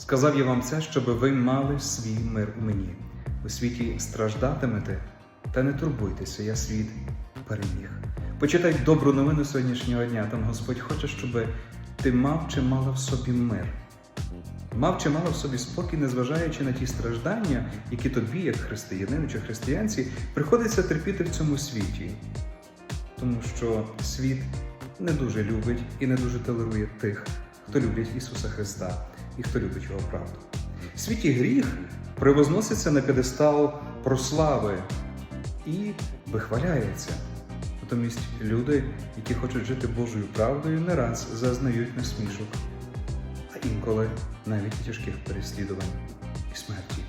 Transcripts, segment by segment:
Сказав я вам це, щоб ви мали свій мир у мені. У світі страждатимете, та не турбуйтеся, я світ переміг. Почитай добру новину сьогоднішнього дня. Там Господь хоче, щоб ти мав чи мала в собі мир. Мав чи мала в собі спокій, незважаючи на ті страждання, які тобі, як християнину чи християнці, приходиться терпіти в цьому світі. Тому що світ не дуже любить і не дуже толерує тих, хто люблять Ісуса Христа і хто любить Його правду. В світі гріх превозноситься на п'єдестал прослави і вихваляється. Натомість люди, які хочуть жити Божою правдою, не раз зазнають насмішок, а інколи навіть тяжких переслідувань і смерті.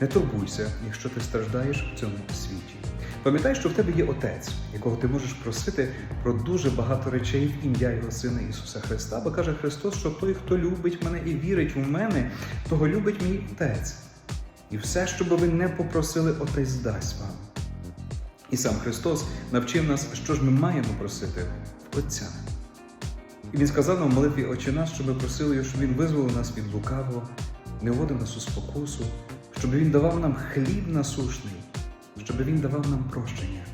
Не турбуйся, якщо ти страждаєш у цьому світі. Пам'ятай, що в тебе є Отець, якого ти можеш просити про дуже багато речей в ім'я Його Сина Ісуса Христа, бо каже Христос, що той, хто любить мене і вірить у мене, того любить мій Отець. І все, що би ви не попросили, Отець дасть вам. І сам Христос навчив нас, що ж ми маємо просити в Отця. І Він сказав нам в молитві Отче наш, щоб ми просили його, щоб Він визволив нас від лукавого, не вводив нас у спокусу, щоб Він давав нам хліб насушний, щоб Він давав нам прощення.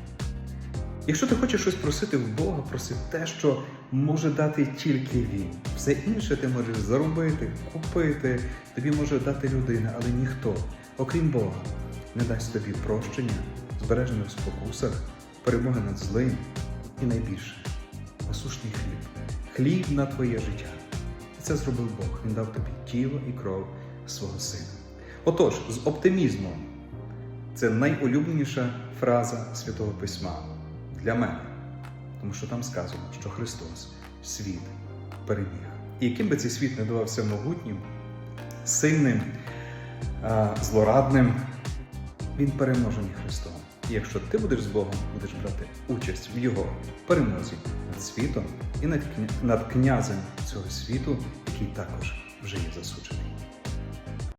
Якщо ти хочеш щось просити в Бога, проси те, що може дати тільки Він. Все інше ти можеш заробити, купити, тобі може дати людина, але ніхто, окрім Бога, не дасть тобі прощення, збереження в спокусах, перемоги над злим і найбільше насушний хліб, хліб на твоє життя. І це зробив Бог. Він дав тобі тіло і кров свого сина. Отож, з оптимізмом це найулюбленіша фраза Святого Письма для мене, тому що там сказано, що Христос світ переміг. І яким би цей світ не давався могутнім, сильним, злорадним, він переможений Христом. І якщо ти будеш з Богом, будеш брати участь в Його перемозі над світом і над, князем цього світу, який також вже є засуджений.